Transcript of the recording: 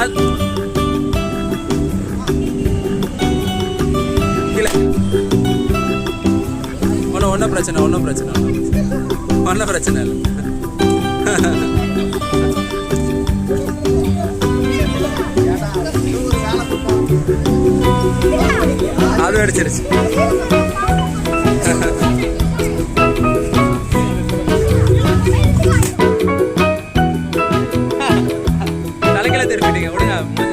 அது ஒன்றும் ஒன்றும் பிரச்சனை ஒன்றும் பிரச்சனை. ஒன்றும் பிரச்சனை இல்லை. அது அடிச்சிருச்சு. them.